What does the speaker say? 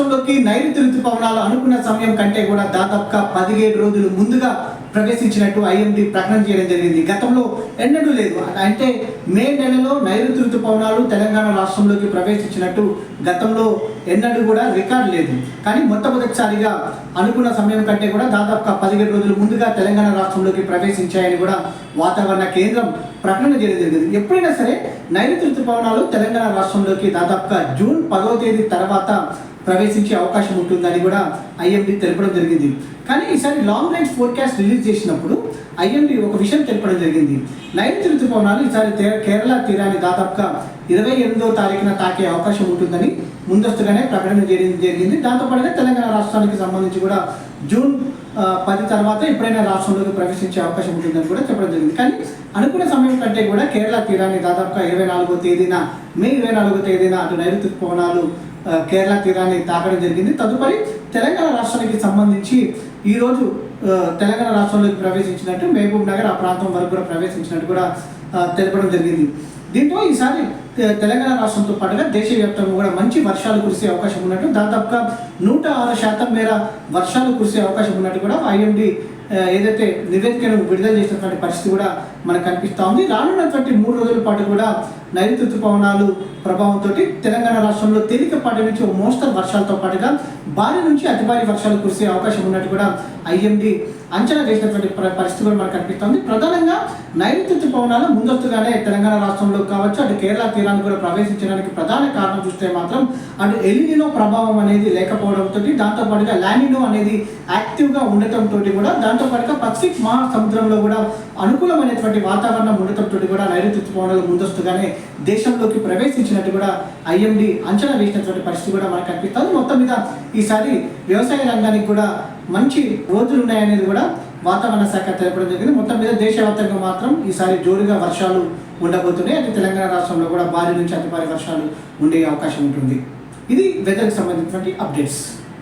రాష్ట్రంలోకి నైరుతి ఋతుపవనాలు అనుకున్న సమయం కంటే కూడా దాదాపుగా పదిహేడు రోజులు ముందుగా ప్రవేశించినట్టు ఐఎండి ప్రకటన చేయడం జరిగింది. గతంలో ఎన్నడూ లేదు. అంటే మే నెలలో నైరుతి ఋతుపవనాలు తెలంగాణ రాష్ట్రంలోకి ప్రవేశించినట్టు గతంలో ఎన్నడూ కూడా రికార్డు లేదు. కానీ మొట్టమొదటిసారిగా అనుకున్న సమయం కంటే కూడా దాదాపుగా పదిహేడు రోజులు ముందుగా తెలంగాణ రాష్ట్రంలోకి ప్రవేశించాయని కూడా వాతావరణ కేంద్రం ప్రకటన చేయడం జరిగింది. ఎప్పుడైనా సరే నైరుతి ఋతుపవనాలు తెలంగాణ రాష్ట్రంలోకి దాదాపుగా జూన్ పదో తేదీ తర్వాత ప్రవేశించే అవకాశం ఉంటుందని కూడా ఐఎండి తెలపడం జరిగింది. కానీ ఈసారి లాంగ్ రేంజ్ ఫోర్కాస్ట్ రిలీజ్ చేసినప్పుడు ఐఎండి ఒక విషయం తెలపడం జరిగింది. నైరుతి ఋతుపవనాలు ఈసారి కేరళ తీరాన్ని దాదాపుగా ఇరవై ఎనిమిదో తారీఖున తాకే అవకాశం ఉంటుందని ముందస్తుగానే ప్రకటన చేయడం జరిగింది. దాంతోపాటుగా తెలంగాణ రాష్ట్రానికి సంబంధించి కూడా జూన్ పది తర్వాత ఎప్పుడైనా రాష్ట్రంలోకి ప్రవేశించే అవకాశం ఉంటుందని కూడా చెప్పడం జరిగింది. కానీ అనుకున్న సమయం కంటే కూడా కేరళ తీరాన్ని దాదాపుగా ఇరవై నాలుగో తేదీన మే ఇరవై నాలుగో తేదీన అటు నైరుతి పవనాలు కేరళ తీరాన్ని తాకడం జరిగింది. తదుపరి తెలంగాణ రాష్ట్రానికి సంబంధించి ఈరోజు తెలంగాణ రాష్ట్రంలోకి ప్రవేశించినట్టు మహబూబ్ నగర్ ఆ ప్రాంతం వరకు కూడా ప్రవేశించినట్టు కూడా తెలపడం జరిగింది. దీంతో ఈసారి తెలంగాణ రాష్ట్రంతో పాటుగా దేశవ్యాప్తంగా కూడా మంచి వర్షాలు కురిసే అవకాశం ఉన్నట్టు దాదాపుగా నూట ఆరు శాతం మేర వర్షాలు కురిసే అవకాశం ఉన్నట్టు కూడా ఐఎండి ఏదైతే నివేదికను విడుదల చేసినటువంటి పరిస్థితి కూడా మనకు కనిపిస్తూ ఉంది. రానున్నటువంటి మూడు రోజుల పాటు కూడా నైరుతి ఋతుపవనాలు ప్రభావంతో తెలంగాణ రాష్ట్రంలో తేలికపాటి నుంచి మోస్తరు వర్షాలతో పాటుగా భారీ నుంచి అతి భారీ వర్షాలు కురిసే అవకాశం ఉన్నట్టు కూడా ఐఎండి అంచనా వేసినటువంటి ప- పరిస్థితి కూడా మనకు కనిపిస్తోంది ప్రధానంగా నైరుతి ఋతుపవనాలు ముందస్తుగానే తెలంగాణ రాష్ట్రంలో కావచ్చు అటు కేరళ తీరాన్ని కూడా ప్రవేశించడానికి ప్రధాన కారణం చూస్తే మాత్రం అటు ఎలినినో ప్రభావం అనేది లేకపోవడంతో దాంతోపాటుగా లానినో అనేది యాక్టివ్గా ఉండటంతో కూడా దాని దాంతోపాటుగా పసిఫిక్ మహాసముద్రంలో కూడా అనుకూలమైనటువంటి వాతావరణం ఉండటంతో కూడా నైరుతి ఋతుపవనాలు ముందస్తుగానే దేశంలోకి ప్రవేశించినట్టు కూడా ఐఎండి అంచనా వేసినటువంటి పరిస్థితి కూడా మనకు కనిపిస్తుంది. మొత్తం మీద ఈసారి వ్యవసాయ రంగానికి కూడా మంచి రోజులు ఉన్నాయనేది కూడా వాతావరణ శాఖ తెలపడం జరిగింది. మొత్తం మీద దేశవ్యాప్తంగా మాత్రం ఈసారి జోరుగా వర్షాలు ఉండబోతున్నాయి. అంటే తెలంగాణ రాష్ట్రంలో కూడా భారీ నుంచి అతి భారీ వర్షాలు ఉండే అవకాశం ఉంటుంది. ఇది వెదర్కి సంబంధించినటువంటి అప్డేట్స్.